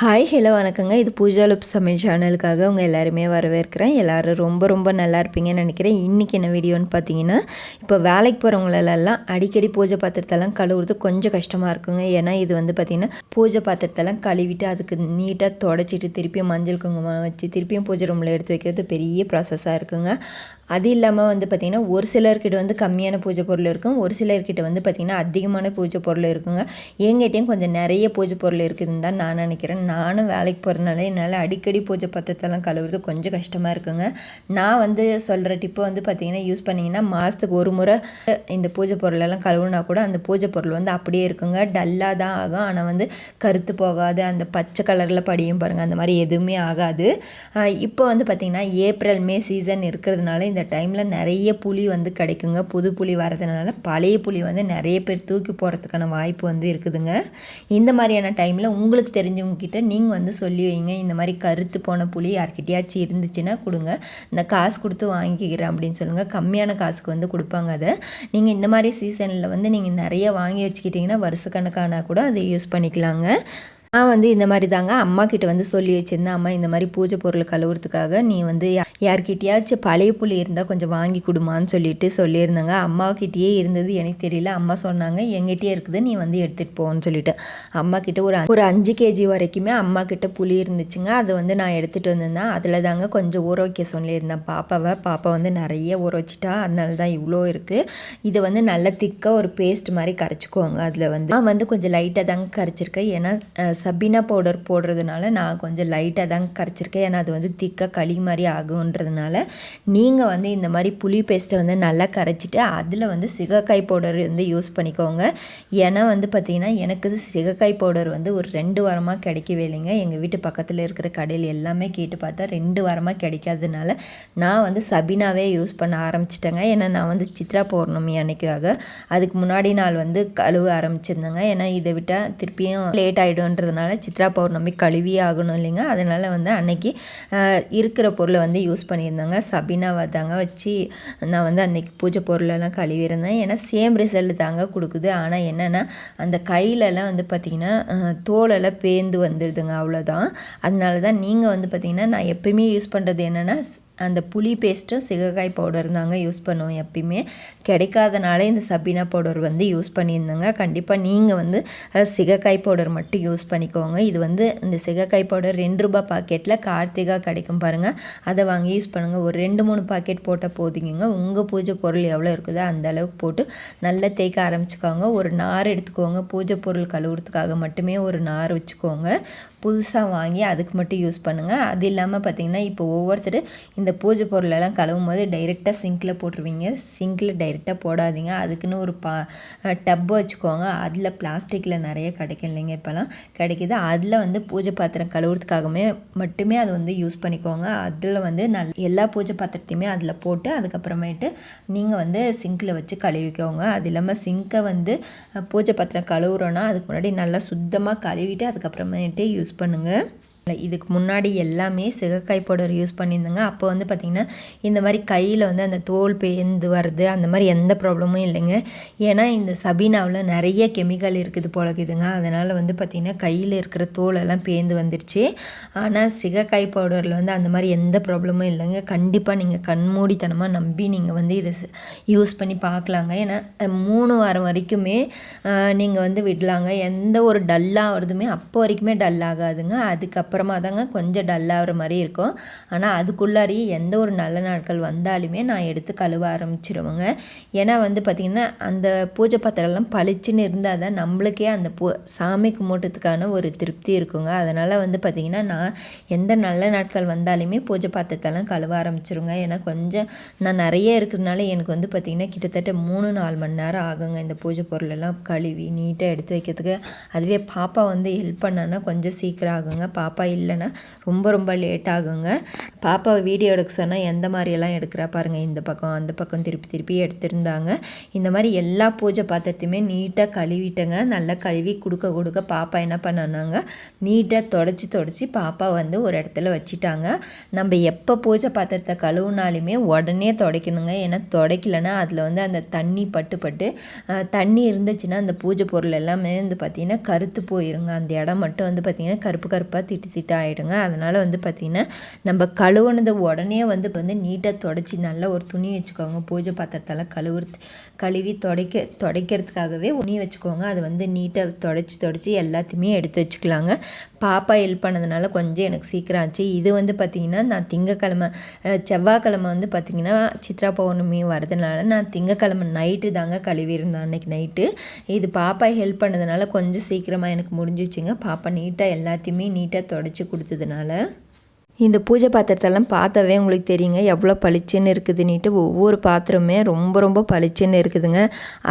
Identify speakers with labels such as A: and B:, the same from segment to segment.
A: Hi hello வணக்கங்க. இது பூஜா லுப்ஸ் தமிழ் சேனலுக்காக உங்கள் எல்லாருமே வரவேற்கிறேன். எல்லோரும் ரொம்ப ரொம்ப நல்லா இருப்பீங்கன்னு நினைக்கிறேன். இன்றைக்கி என்ன வீடியோன்னு பார்த்தீங்கன்னா இப்போ வேலைக்கு போகிறவங்களெல்லாம் அடிக்கடி பூஜை பாத்திரத்தெல்லாம் கழுவுறது கொஞ்சம் கஷ்டமாக இருக்குங்க. ஏன்னா இது வந்து பார்த்திங்கன்னா பூஜை பாத்திரத்தெல்லாம் கழுவிட்டு அதுக்கு நீட்டாக தொடச்சிட்டு திருப்பியும் மஞ்சள் குங்குமம் வச்சு திருப்பியும் பூஜை ரூமில் எடுத்து வைக்கிறது பெரிய ப்ராசஸாக இருக்குங்க. அது இல்லாமல் வந்து பார்த்திங்கன்னா ஒரு சிலர்கிட்ட வந்து கம்மியான பூஜை பொருள் இருக்கும். ஒரு சிலர்கிட்ட வந்து பார்த்திங்கன்னா அதிகமான பூஜை பொருள் இருக்குங்க. எங்கிட்டையும் கொஞ்சம் நிறைய பூஜை பொருள் இருக்குதுன்னு தான் நான் நினைக்கிறேன். நானும் வேலைக்கு போகிறனால என்னால் அடிக்கடி பூஜை பத்திரத்தெல்லாம் கழுவுறது கொஞ்சம் கஷ்டமாக இருக்குங்க. நான் வந்து சொல்கிற டிப்பை வந்து பார்த்திங்கன்னா யூஸ் பண்ணிங்கன்னா மாதத்துக்கு ஒரு முறை இந்த பூஜை பொருளெல்லாம் கழுவுனா கூட அந்த பூஜை பொருள் வந்து அப்படியே இருக்குங்க. டல்லாக தான் ஆகும். ஆனால் வந்து கருத்து போகாது. அந்த பச்சை கலரில் படியும் பாருங்கள் அந்த மாதிரி எதுவுமே ஆகாது. இப்போ வந்து பார்த்திங்கன்னா ஏப்ரல் மே சீசன் இருக்கிறதுனால இந்த டைமில் நிறைய புளி வந்து கிடைக்குங்க. புது புளி வரதுனால பழைய புளி வந்து நிறைய பேர் தூக்கி போகிறதுக்கான வாய்ப்பு வந்து இருக்குதுங்க. இந்த மாதிரியான டைமில் உங்களுக்கு தெரிஞ்சவங்கக்கிட்ட நீங்கள் வந்து சொல்லி வைங்க. இந்த மாதிரி கருத்து போன புளி யார்கிட்டயாச்சும் இருந்துச்சுன்னா கொடுங்க. இந்த காசு கொடுத்து வாங்கிக்கிறேன் அப்படின்னு சொல்லுங்கள் கம்மியான காசுக்கு வந்து கொடுப்பாங்க அதை. நீங்கள் இந்த மாதிரி சீசனில் வந்து நீங்கள் நிறைய வாங்கி வச்சுக்கிட்டிங்கன்னா வருஷக்கணக்கான கூட அதை யூஸ் பண்ணிக்கலாங்க. நான் வந்து இந்த மாதிரி தாங்க அம்மா கிட்ட வந்து சொல்லி வச்சுருந்தேன். அம்மா இந்த மாதிரி பூஜை பொருள் கழுவுறதுக்காக நீ வந்து யார்கிட்டயாச்சும் பழைய புளி இருந்தால் கொஞ்சம் வாங்கி கொடுமான்னு சொல்லிட்டு சொல்லியிருந்தாங்க. அம்மாக்கிட்டேயே இருந்தது எனக்கு தெரியல. அம்மா சொன்னாங்க எங்கிட்டயே இருக்குது நீ வந்து எடுத்துகிட்டு போன்னு சொல்லிட்டு. அம்மா கிட்ட ஒரு ஒரு அஞ்சு கேஜி வரைக்குமே அம்மா கிட்ட புளி இருந்துச்சுங்க. அதை வந்து நான் எடுத்துகிட்டு வந்திருந்தேன் அதில் தாங்க கொஞ்சம் ஊற வைக்க சொல்லியிருந்தேன். பாப்பாவை பாப்பா வந்து நிறைய ஊற வச்சுட்டா அதனால தான் இவ்வளோ இருக்குது இதை வந்து நல்ல திக்காக ஒரு பேஸ்ட் மாதிரி கரைச்சிக்கோங்க. அதில் வந்து நான் வந்து கொஞ்சம் லைட்டாக தாங்க கரைச்சிருக்கேன். ஏன்னா சபினா பவுடர் போடுறதுனால நான் கொஞ்சம் லைட்டாக தான் கரைச்சிருக்கேன். ஏன்னா அது வந்து திக்காக களி மாதிரி ஆகுன்றதுனால நீங்கள் வந்து இந்த மாதிரி புளி பேஸ்ட்டை வந்து நல்லா கரைச்சிட்டு அதில் வந்து சிகக்காய் பவுடர் வந்து யூஸ் பண்ணிக்கோங்க. ஏன்னா வந்து பார்த்திங்கன்னா எனக்கு சிகக்காய் பவுடர் வந்து ஒரு ரெண்டு வாரமாக கிடைக்கவே இல்லைங்க. எங்கள் வீட்டு பக்கத்தில் இருக்கிற கடையில் எல்லாமே கேட்டு பார்த்தா ரெண்டு வாரமாக கிடைக்காததுனால நான் வந்து சபினாவே யூஸ் பண்ண ஆரம்பிச்சிட்டேங்க. ஏன்னா நான் வந்து சித்ரா பௌர்ணமி அன்னைக்காக அதுக்கு முன்னாடி நாள் வந்து கழுவ ஆரம்பிச்சிருந்தேங்க. ஏன்னா இதை விட்டால் திருப்பியும் லேட் ஆகிடும்ன்றது இருக்கிறதுனால சித்ரா பௌர்ணமி கழுவியே ஆகணும் இல்லைங்க. அதனால் வந்து அன்னைக்கு இருக்கிற பொருளை வந்து யூஸ் பண்ணியிருந்தாங்க. சபினாவை தாங்க வச்சு நான் வந்து அன்னைக்கு பூஜை பொருளெல்லாம் கழுவியிருந்தேன். ஏன்னா சேம் ரிசல்ட் தாங்க கொடுக்குது. ஆனால் என்னென்னா அந்த கையிலலாம் வந்து பார்த்திங்கன்னா தோலெல்லாம் பேந்து வந்துடுதுங்க. அவ்வளோதான் அதனால தான் நீங்கள் வந்து பார்த்திங்கன்னா நான் எப்பயுமே யூஸ் பண்ணுறது என்னென்னா அந்த புளி பேஸ்ட்டும் சிகக்காய் பவுடர் தாங்க யூஸ் பண்ணுவோம் எப்பயுமே. கிடைக்காதனால இந்த சபீனா பவுடர் வந்து யூஸ் பண்ணியிருந்தேங்க. கண்டிப்பாக நீங்கள் வந்து சிகக்காய் பவுடர் மட்டும் யூஸ் பண்ணிக்கோங்க. இது வந்து இந்த சிகக்காய் பவுடர் ரெண்டு ரூபாய் பாக்கெட்டில் கார்த்திகா கிடைக்கும் பாருங்கள் அதை வாங்கி யூஸ் பண்ணுங்கள் ஒரு ரெண்டு மூணு பாக்கெட் போட்டால் போதுங்க உங்கள் பூஜை பொருள் எவ்வளோ இருக்குதோ அந்த அளவுக்கு போட்டு நல்லா தேய்க்க ஆரம்பிச்சுக்கோங்க. ஒரு நார் எடுத்துக்கோங்க. பூஜை பொருள் கழுவுறதுக்காக மட்டுமே ஒரு நார் வச்சுக்கோங்க. புதுசாக வாங்கி அதுக்கு மட்டும் யூஸ் பண்ணுங்கள் அது இல்லாமல் பார்த்திங்கன்னா இப்போ ஒவ்வொருத்தர் இந்த பூஜை பொருளெல்லாம் கழுவும் போது டைரெக்டாக சிங்கில் போட்டுருவீங்க. சிங்கில் டைரெக்டாக போடாதீங்க. அதுக்குன்னு ஒரு பா டப்பு வச்சுக்கோங்க. அதில் பிளாஸ்டிக்கில் நிறைய கிடைக்கும் இல்லைங்க இப்போலாம் கிடைக்கிது. அதில் வந்து பூஜை பாத்திரம் கழுவுறதுக்காகவே மட்டுமே அதை வந்து யூஸ் பண்ணிக்கோங்க. அதில் வந்து நல் எல்லா பூஜை பாத்திரத்தையுமே அதில் போட்டு அதுக்கப்புறமேட்டு நீங்கள் வந்து சிங்கில் வச்சு கழுவிக்கோங்க. அது இல்லாமல் சிங்கை வந்து பூஜை பாத்திரம் கழுவுறோன்னா அதுக்கு முன்னாடி நல்லா சுத்தமாக கழுவிட்டு அதுக்கப்புறமேட்டு யூஸ் பண்ணுங்கள் இதுக்கு முன்னாடி எல்லாமே சிகக்காய் பவுடர் யூஸ் பண்ணியிருந்தேங்க. அப்போ வந்து பார்த்திங்கன்னா இந்த மாதிரி கையில் வந்து அந்த தோல் பேந்து வருது அந்த மாதிரி எந்த ப்ராப்ளமும் இல்லைங்க. ஏன்னா இந்த சபீனாவில் நிறைய கெமிக்கல் இருக்குது போலக்குதுங்க அதனால் வந்து பார்த்திங்கன்னா கையில் இருக்கிற தோலெல்லாம் பேந்து வந்துருச்சு. ஆனால் சிகக்காய் பவுடரில் வந்து அந்த மாதிரி எந்த ப்ராப்ளமும் இல்லைங்க. கண்டிப்பாக நீங்கள் கண்மூடித்தனமாக நம்பி நீங்கள் வந்து இதை யூஸ் பண்ணி பார்க்கலாங்க. ஏன்னா மூணு வாரம் வரைக்குமே நீங்கள் வந்து விடலாங்க. எந்த ஒரு டல்லாக வருதுமே அப்போ வரைக்குமே டல் ஆகாதுங்க அதுக்கப்புறம் அப்புறமா தாங்க கொஞ்சம் டல்லாகிற மாதிரி இருக்கும். ஆனால் அதுக்குள்ளாரியே எந்த ஒரு நல்ல நாட்கள் வந்தாலுமே நான் எடுத்து கழுவ ஆரம்பிச்சிருவேங்க. ஏன்னா வந்து பார்த்திங்கன்னா அந்த பூஜை பாத்திரம்லாம் பளிச்சுன்னு இருந்தால் தான் நம்மளுக்கே அந்த பூ சாமி கும்பிட்டதுக்கான ஒரு திருப்தி இருக்குங்க. அதனால் வந்து பார்த்திங்கன்னா நான் எந்த நல்ல நாட்கள் வந்தாலுமே பூஜை பாத்திரத்தெல்லாம் கழுவ ஆரம்பிச்சிருங்க ஏன்னா கொஞ்சம் நான் நிறைய இருக்கிறதுனால எனக்கு வந்து பார்த்திங்கன்னா கிட்டத்தட்ட மூணு நாலு மணி நேரம் ஆகுங்க இந்த பூஜை பொருளெல்லாம் கழுவி நீட்டாக எடுத்து வைக்கிறதுக்கு. அதுவே பாப்பா வந்து ஹெல்ப் பண்ணான்னா கொஞ்சம் சீக்கிரம் ஆகுங்க. பாப்பா பாப்பா இல்லைன்னா ரொம்ப ரொம்ப லேட் ஆகுங்க. பாப்பாவை வீடியோ எடுக்க சொன்னால் எந்த மாதிரியெல்லாம் எடுக்கிறா பாருங்கள் இந்த பக்கம் அந்த பக்கம் திருப்பி திருப்பி எடுத்திருந்தாங்க. இந்த மாதிரி எல்லா பூஜை பாத்திரத்தையுமே நீட்டாக கழுவிட்டேங்க. நல்லா கழுவி கொடுக்க கொடுக்க பாப்பா என்ன பண்ணாங்க நீட்டாக தொடச்சி தொடச்சி பாப்பா வந்து ஒரு இடத்துல வச்சுட்டாங்க. நம்ம எப்போ பூஜை பாத்திரத்தை கழுவுனாலுமே உடனே துடைக்கணுங்க. ஏன்னா துடைக்கலன்னா அதில் வந்து அந்த தண்ணி பட்டு பட்டு தண்ணி இருந்துச்சுன்னா அந்த பூஜை பொருள் எல்லாமே வந்து பார்த்திங்கன்னா கருத்து போயிருங்க. அந்த இடம் மட்டும் வந்து பார்த்திங்கன்னா கருப்பு கருப்பாக திட்டு திட்டு ஆகிடுங்க அதனால் வந்து பார்த்திங்கன்னா நம்ம கழுவுனது உடனே வந்து வந்து நீட்டாக தொடச்சி நல்லா ஒரு துணி வச்சுக்கோங்க. பூஜை பாத்திரத்தெல்லாம் கழுவுறது கழுவி துடைக்க துடைக்கிறதுக்காகவே துணி வச்சுக்கோங்க. அது வந்து நீட்டாக தொடச்சி தொடச்சி எல்லாத்தையுமே எடுத்து வச்சுக்கலாங்க. பாப்பா ஹெல்ப் பண்ணதுனால கொஞ்சம் எனக்கு சீக்கிரம் ஆச்சு. இது வந்து பார்த்திங்கன்னா நான் திங்கக்கிழமை செவ்வாய்க்கிழமை வந்து பார்த்திங்கன்னா சித்ரா பௌர்ணமி வரதுனால நான் திங்கக்கிழமை நைட்டு தாங்க கழுவியிருந்தேன் அன்றைக்கி நைட்டு இது பாப்பா ஹெல்ப் பண்ணதுனால கொஞ்சம் சீக்கிரமாக எனக்கு முடிஞ்சிச்சுங்க. பாப்பா நீட்டாக எல்லாத்தையுமே நீட்டாக தொடச்சி கொடுத்ததுனால. இந்த பூஜை பாத்திரத்தெல்லாம் பார்த்தாவே உங்களுக்கு தெரியுங்க எவ்வளோ பளிச்சுன்னு இருக்குதுன்னுட்டு ஒவ்வொரு பாத்திரமே ரொம்ப ரொம்ப பளிச்சுன்னு இருக்குதுங்க.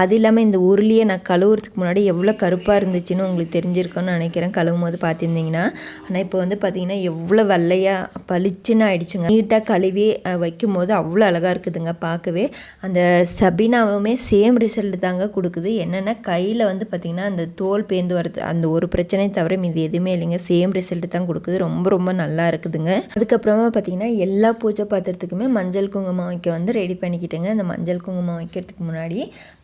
A: அது இல்லாமல் இந்த உருளியை நான் கழுவுறதுக்கு முன்னாடி எவ்வளோ கருப்பாக இருந்துச்சுன்னு உங்களுக்கு தெரிஞ்சிருக்கோன்னு நினைக்கிறேன் கழுவும் போது பார்த்துருந்தீங்கன்னா. ஆனால் இப்போ வந்து பார்த்திங்கன்னா எவ்வளோ வெள்ளையாக பளிச்சுன்னு ஆயிடுச்சுங்க. நீட்டாக கழுவி வைக்கும் போது அவ்வளோ அழகாக இருக்குதுங்க பார்க்கவே. அந்த சபினாவுமே சேம் ரிசல்ட் தாங்க கொடுக்குது. என்னென்னா கையில் வந்து பார்த்திங்கன்னா அந்த தோல் பேந்து வர்றது அந்த ஒரு பிரச்சனையை தவிர இது எதுவுமே இல்லைங்க. சேம் ரிசல்ட் தான் கொடுக்குது. ரொம்ப ரொம்ப நல்லா இருக்குதுங்க. அதுக்கப்புறமா பார்த்தீங்கன்னா எல்லா பூஜை பாத்திரத்துக்குமே மஞ்சள் குங்குமம் வைக்க வந்து ரெடி பண்ணிக்கிட்டேங்க. இந்த மஞ்சள் குங்குமம் வைக்கிறதுக்கு முன்னாடி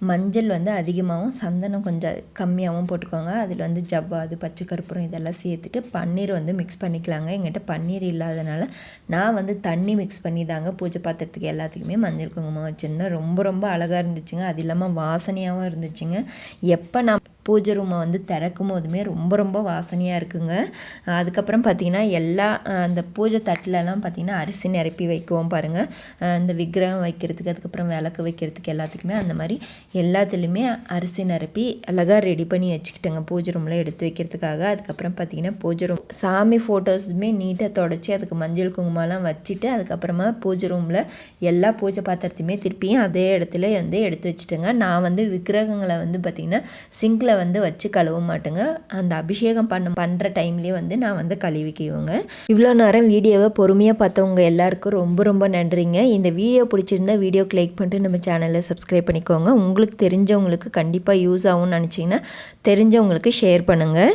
A: மஞ்சள் வந்து அதிகமாகவும் சந்தனம் கொஞ்சம் கம்மியாகவும் போட்டுக்கோங்க. அதில் வந்து ஜவ்வாது பச்சை கருப்பூரம் இதெல்லாம் சேர்த்துட்டு பன்னீர் வந்து மிக்ஸ் பண்ணிக்கலாங்க. எங்கிட்ட பன்னீர் இல்லாதனால நான் வந்து தண்ணி மிக்ஸ் பண்ணி தாங்க பூஜை பாத்திரத்துக்கு எல்லாத்துக்குமே மஞ்சள் குங்குமம் வச்சுருந்தேன். ரொம்ப ரொம்ப அழகாக இருந்துச்சுங்க. அது இல்லாமல் வாசனையாகவும் இருந்துச்சுங்க. எப்போ நான் பூஜை ரூமை வந்து திறக்கும் போதுமே ரொம்ப ரொம்ப வாசனையாக இருக்குங்க. அதுக்கப்புறம் பார்த்திங்கன்னா எல்லா அந்த பூஜை தட்டிலலாம் பார்த்திங்கன்னா அரிசி நிரப்பி வைக்குவோம் பாருங்கள் இந்த விக்கிரகம் வைக்கிறதுக்கு அதுக்கப்புறம் விளக்கு வைக்கிறதுக்கு எல்லாத்துக்குமே அந்த மாதிரி எல்லாத்துலேயுமே அரிசி நிரப்பி அழகாக ரெடி பண்ணி வச்சுக்கிட்டேங்க. பூஜை ரூமில் எடுத்து வைக்கிறதுக்காக. அதுக்கப்புறம் பார்த்திங்கன்னா பூஜை ரூம் சாமி ஃபோட்டோஸுமே நீட்டாக தொடச்சி அதுக்கு மஞ்சள் குங்குமம்லாம் வச்சுட்டு அதுக்கப்புறமா பூஜை ரூமில் எல்லா பூஜை பாத்திரத்தையுமே திருப்பியும் அதே இடத்துல வந்து எடுத்து வச்சுட்டேங்க. நான் வந்து விக்கிரகங்களை வந்து பார்த்திங்கன்னா சிங்கில் வந்து வச்சு கழுவ மாட்டேங்க. அந்த அபிஷேகம் பண்ண பண்ணுற டைம்லேயே வந்து நான் வந்து கழுவிக்குவேங்க. இவ்வளோ நேரம் வீடியோவை பொறுமையாக பார்த்தவங்க எல்லாருக்கும் ரொம்ப ரொம்ப நன்றிங்க. இந்த வீடியோ பிடிச்சிருந்தா வீடியோக்கு லைக் பண்ணிட்டு நம்ம சேனலை சப்ஸ்கிரைப் பண்ணிக்கோங்க. உங்களுக்கு தெரிஞ்சவங்களுக்கு கண்டிப்பாக யூஸ் ஆகும்னு நினச்சிங்கன்னா தெரிஞ்சவங்களுக்கு ஷேர் பண்ணுங்கள்